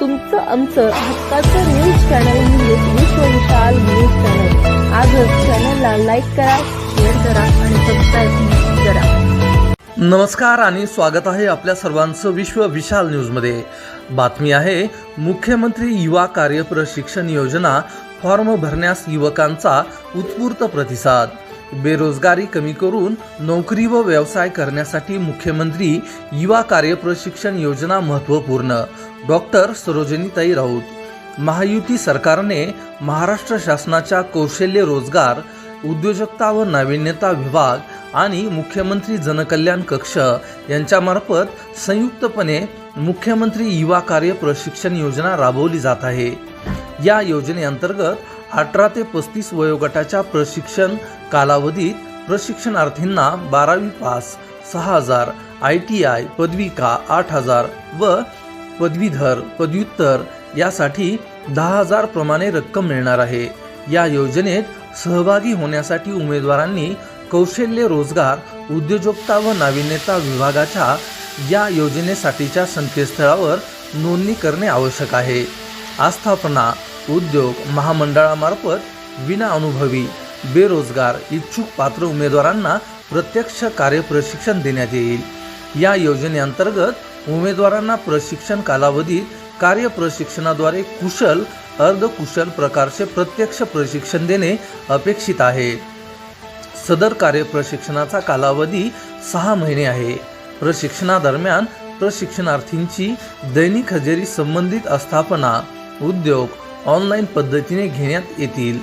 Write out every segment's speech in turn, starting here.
तुमचं आमचं हक्काचं न्यूज चॅनल म्हणजेच विश्व विशाल न्यूज चॅनल आजच चॅनलला लाईक करा शेअर करा आणि सबस्क्राईब करा. नमस्कार आणि स्वागत आहे आपल्या सर्वांचं विश्व विशाल न्यूजमध्ये. बातमी आहे मुख्यमंत्री युवा कार्य प्रशिक्षण योजना फॉर्म भरण्यास युवकांचा उत्स्फूर्त प्रतिसाद. बेरोजगारी कमी करून नोकरी व व्यवसाय करण्यासाठी मुख्यमंत्री युवा कार्य प्रशिक्षण योजना महत्त्वपूर्ण. डॉक्टर सरोजिनीताई राऊत महायुती सरकारने महाराष्ट्र शासनाच्या कौशल्य रोजगार उद्योजकता व नाविन्यता विभाग आणि मुख्यमंत्री जनकल्याण कक्ष यांच्यामार्फत संयुक्तपणे मुख्यमंत्री युवा कार्य प्रशिक्षण योजना राबवली जात आहे. या योजनेअंतर्गत अठरा ते पस्तीस वयोगटाच्या प्रशिक्षण कालावधीत प्रशिक्षणार्थींना बारावी पास सहा हजार आय टी आय पदविका आठ हजार व पदवीधर पदव्युत्तर यासाठी दहा हजार प्रमाणे रक्कम मिळणार आहे. या योजनेत सहभागी होण्यासाठी उमेदवारांनी कौशल्य रोजगार उद्योजकता व नाविन्यता विभागाच्या या योजनेसाठीच्या संकेतस्थळावर नोंदणी करणे आवश्यक आहे. आस्थापना उद्योग महामंडळामार्फत विना अनुभवी बेरोजगार इच्छुक पात्र उमेदवारांना प्रत्यक्ष कार्यप्रशिक्षण देण्यात येईल. या योजनेअंतर्गत उमेदवारांना प्रशिक्षण कालावधीत कार्यप्रशिक्षणाद्वारे कुशल अर्धकुशल प्रकारचे प्रत्यक्ष प्रशिक्षण देणे अपेक्षित आहे. सदर कार्य प्रशिक्षणाचा कालावधी सहा महिने आहे. प्रशिक्षणादरम्यान प्रशिक्षणार्थींची दैनिक हजेरी संबंधित आस्थापना उद्योग ऑनलाईन पद्धतीने घेण्यात येतील.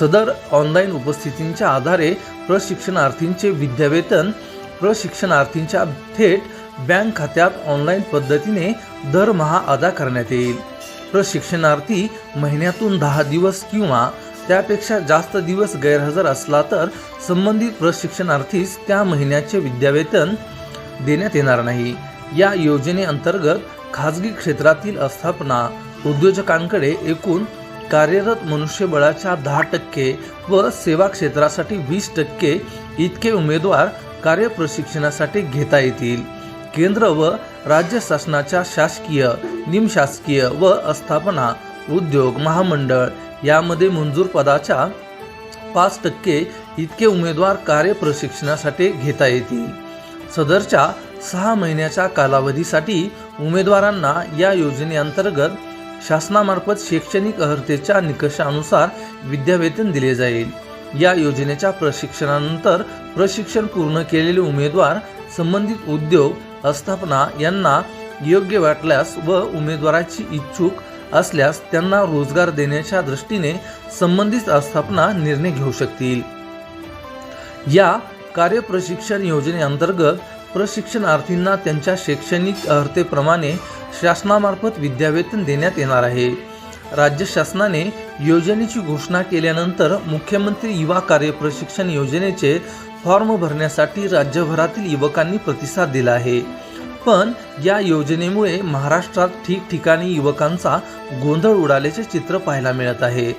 सदर ऑनलाईन उपस्थितींच्या आधारे प्रशिक्षणार्थींचे विद्यावेतन प्रशिक्षणार्थींच्या थेट बँक खात्यात ऑनलाईन पद्धतीने दरमहा अदा करण्यात येईल. प्रशिक्षणार्थी महिन्यातून दहा दिवस किंवा त्यापेक्षा जास्त दिवस गैरहजर असला तर संबंधित प्रशिक्षणार्थीस त्या महिन्याचे विद्यावेतन देण्यात येणार नाही. या योजनेअंतर्गत खाजगी क्षेत्रातील आस्थापना उद्योजकांकडे एकूण कार्यरत मनुष्यबळाच्या दहा टक्के व सेवा क्षेत्रासाठी वीस टक्के इतके उमेदवार कार्यप्रशिक्षणासाठी घेता येतील. केंद्र व राज्य शासनाच्या शासकीय निमशासकीय व आस्थापना उद्योग महामंडळ यामध्ये मंजूर पदाच्या पाच टक्के इतके उमेदवार कार्यप्रशिक्षणासाठी घेता येतील. सदरच्या सहा महिन्याच्या कालावधीसाठी उमेदवारांना या योजनेअंतर्गत शासनामार्फत शैक्षणिक अर्हतेच्या निकषानुसार विद्यावेतन दिले जाईल. या योजनेच्या प्रशिक्षणानंतर प्रशिक्षण पूर्ण केलेले उमेदवार संबंधित उद्योग आस्थापना यांना योग्य वाटल्यास व उमेदवाराची इच्छुक असल्यास त्यांना रोजगार देण्याच्या दृष्टीने संबंधित आस्थापना निर्णय घेऊ शकतील. या कार्यप्रशिक्षण योजनेअंतर्गत प्रशिक्षणार्थींना त्यांच्या शैक्षणिक अर्हतेप्रमाणे शासनामार्फत विद्यावेतन देण्यात येणार आहे. राज्य शासनाने योजनेची घोषणा केल्यानंतर मुख्यमंत्री युवा कार्य प्रशिक्षण योजनेचे फॉर्म भरण्यासाठी राज्यभरातील युवकांनी प्रतिसाद दिला आहे. पण या योजनेमुळे महाराष्ट्रात ठिकठिकाणी युवकांचा गोंधळ उडाल्याचे चित्र पाहायला मिळत आहे.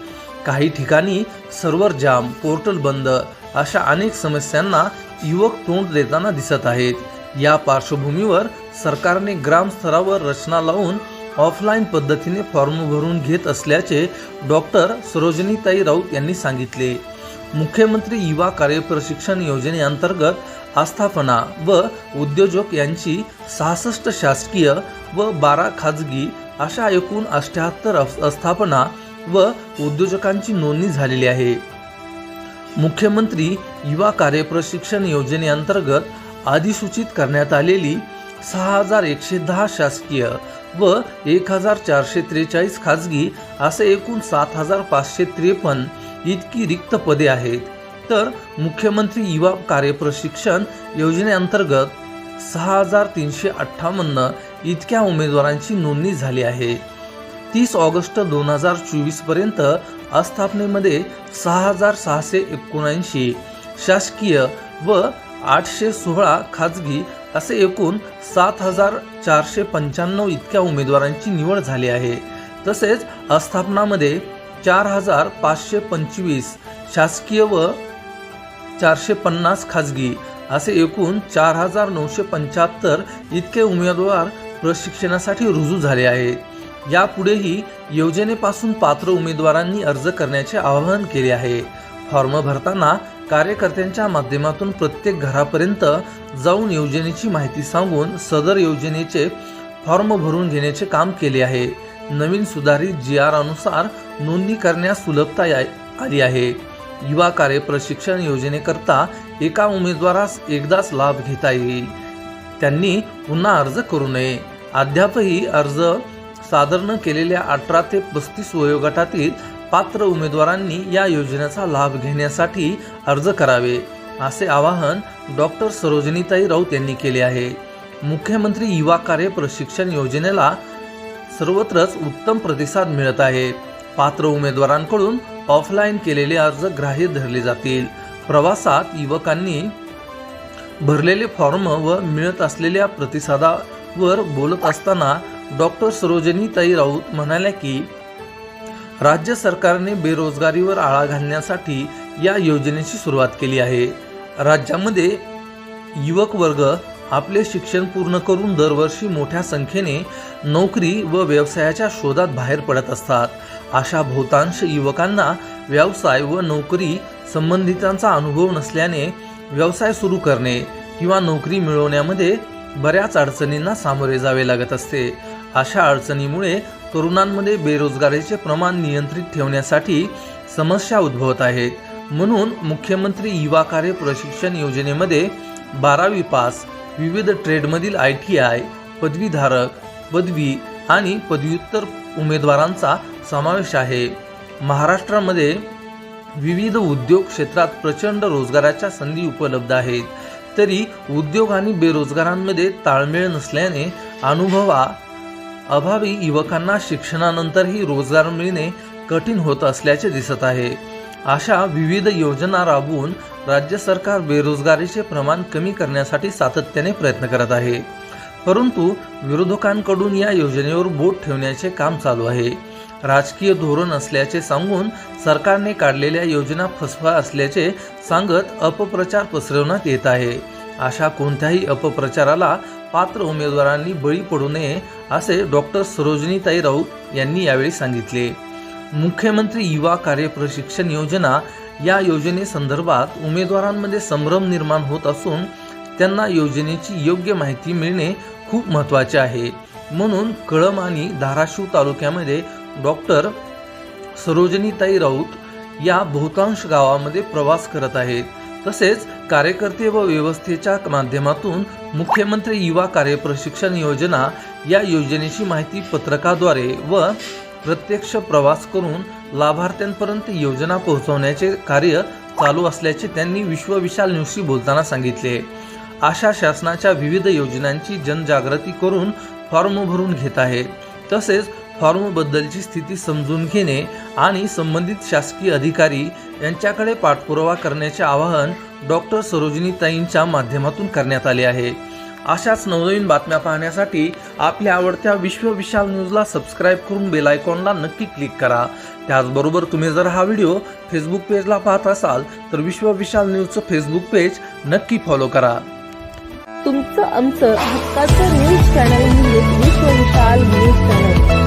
काही ठिकाणी सर्व्हर जाम पोर्टल बंद अशा अनेक समस्यांना युवक तोंड देताना दिसत आहेत. या पार्श्वभूमीवर सरकारने ग्रामस्तरावर रचना लावून ऑफलाईन पद्धतीने फॉर्म भरून घेत असल्याचे डॉक्टर सरोजिनीताई राऊत यांनी सांगितले. मुख्यमंत्री युवा कार्यप्रशिक्षण योजनेअंतर्गत आस्थापना व उद्योजक यांची सहासष्ट शासकीय व बारा खाजगी अशा एकूण अष्ट्याहत्तर आस्थापना व उद्योजकांची नोंदणी झालेली आहे. मुख्यमंत्री युवा कार्यप्रशिक्षण योजनेअंतर्गत अधिसूचित करण्यात आलेली सहा हजार एकशे दहा शासकीय व एक हजार चारशे त्रेचाळीस खाजगी असे एकूण सात हजार पाचशे त्रेपन्न इतकी रिक्त पदे आहेत. तर मुख्यमंत्री युवा कार्यप्रशिक्षण योजनेअंतर्गत सहा हजार तीनशे अठ्ठावन्न इतक्या उमेदवारांची नोंदणी झाली आहे. तीस ऑगस्ट दोन हजार चोवीसपर्यंत आस्थापनेमध्ये सहा हजार सहाशे एकोणऐंशी शासकीय व आठशे सोळा खाजगी असे एकूण सात हजार चारशे पंच्याण्णव इतक्या उमेदवारांची निवड झाली आहे. तसेच आस्थापनामध्ये चार हजार पाचशे पंचवीस शासकीय व चारशे पन्नास खाजगी असे एकूण चार हजार नऊशे पंच्याहत्तर इतके उमेदवार प्रशिक्षणासाठी रुजू झाले आहेत यापुढेही योजनेपासून पात्र उमेदवारांनी अर्ज करण्याचे आवाहन केले आहे. फॉर्म भरताना कार्यकर्त्यांच्या माध्यमातून प्रत्येक घरापर्यंत जाऊन योजनेची माहिती सांगून सदर योजनेचे फॉर्म भरून घेण्याचे काम केले आहे. नवीन सुधारित जी आर अनुसार नोंदणी करण्यास सुलभता आली आहे. युवा कार्य प्रशिक्षण योजनेकरता एका उमेदवारास एकदाच लाभ घेता येईल. त्यांनी पुन्हा अर्ज करू नये. अद्यापही अर्ज सादर न केलेल्या अठरा ते पस्तीस वयोगटातील पात्र उमेदवारांनी या योजनेचा लाभ घेण्यासाठी अर्ज करावे असे आवाहन डॉक्टर सरोजनीताई राऊत यांनी केले आहे. मुख्यमंत्री युवा कार्य प्रशिक्षण योजनेला सर्वत्रच उत्तम प्रतिसाद मिळत आहे. पात्र उमेदवारांकडून ऑफलाईन केलेले अर्ज ग्राह्य धरले जातील. प्रवासात युवकांनी भरलेले फॉर्म व मिळत असलेल्या प्रतिसादावर बोलत असताना डॉक्टर सरोजनीताई राऊत म्हणाल्या की राज्य सरकारने बेरोजगारीवर आळा घालण्यासाठी या योजनेची सुरुवात केली आहे. राज्यामध्ये युवक वर्ग आपले शिक्षण पूर्ण करून दरवर्षी मोठ्या संख्येने नोकरी व व्यवसायाच्या शोधात बाहेर पडत असतात. अशा बहुतांश युवकांना व्यवसाय व नोकरी संबंधितांचा अनुभव नसल्याने व्यवसाय सुरू करणे किंवा नोकरी मिळवण्यामध्ये बऱ्याच अडचणींना सामोरे जावे लागत असते. अशा अडचणीमुळे तरुणांमध्ये बेरोजगारीचे प्रमाण नियंत्रित ठेवण्यासाठी समस्या उद्भवत आहेत. म्हणून मुख्यमंत्री युवा कार्य प्रशिक्षण योजनेमध्ये बारावी पास विविध ट्रेडमधील आय टी आय पदवीधारक पदवी आणि पदव्युत्तर उमेदवारांचा समावेश आहे. महाराष्ट्रामध्ये विविध उद्योग क्षेत्रात प्रचंड रोजगाराच्या संधी उपलब्ध आहेत. तरी उद्योग आणि बेरोजगारांमध्ये ताळमेळ नसल्याने अनुभवा अभावी युवकांना शिक्षणानंतरही रोजगार मिळणे कठीण होत असल्याचे दिसत आहे. अशा विविध योजना राबवून राज्य सरकार बेरोजगारीचे प्रमाण कमी करण्यासाठी सातत्याने प्रयत्न करत आहे. परंतु विरोधकांकडून या योजनेवर बोट ठेवण्याचे काम चालू आहे. राजकीय धोरण असल्याचे सांगून सरकारने काढलेल्या योजना फसवा असल्याचे सांगत अपप्रचार पसरवण्यात येत आहे. अशा कोणत्याही अपप्रचाराला पात्र उमेदवारांनी बळी पडू नये असे डॉक्टर सरोजनीताई राऊत यांनी यावेळी सांगितले. मुख्यमंत्री युवा कार्य प्रशिक्षण योजना या योजनेसंदर्भात उमेदवारांमध्ये संभ्रम निर्माण होत असून त्यांना योजनेची योग्य माहिती मिळणे खूप महत्त्वाचे आहे. म्हणून कळम आणि धाराशिव तालुक्यामध्ये डॉक्टर सरोजनीताई राऊत या बहुतांश गावामध्ये प्रवास करत आहेत. तसेच कार्यकर्ते व व्यवस्थेच्या माध्यमातून मुख्यमंत्री युवा कार्य प्रशिक्षण योजना या योजनेची माहिती पत्रकाद्वारे व प्रत्यक्ष प्रवास करून लाभार्थ्यांपर्यंत योजना पोहोचवण्याचे कार्य चालू असल्याचे त्यांनी विश्वविशाल न्यूजशी बोलताना सांगितले. अशा शासनाच्या विविध योजनांची जनजागृती करून फॉर्म भरून घेत आहे. तसेच फॉर्मबद्दलची स्थिती समजून घेणे आणि संबंधित शासकीय अधिकारी यांच्याकडे पाठपुरावा करण्याचे आवाहन डॉक्टर सरोजिनीताईंच्या माध्यमातून करण्यात आले आहे. अशाच नवनवीन बातम्या पाहण्यासाठी आपल्या आवडत्या विश्व विशाल न्यूजला सबस्क्राईब करून बेल आयकॉनला नक्की क्लिक करा. त्याचबरोबर तुम्ही जर हा व्हिडिओ फेसबुक पेजला पाहत असाल तर विश्व विशाल न्यूजचं फेसबुक पेज नक्की फॉलो करा. तुमचं आमचं हक्काचं न्यूज चॅनल म्हणजे विश्व विशाल न्यूज चॅनल.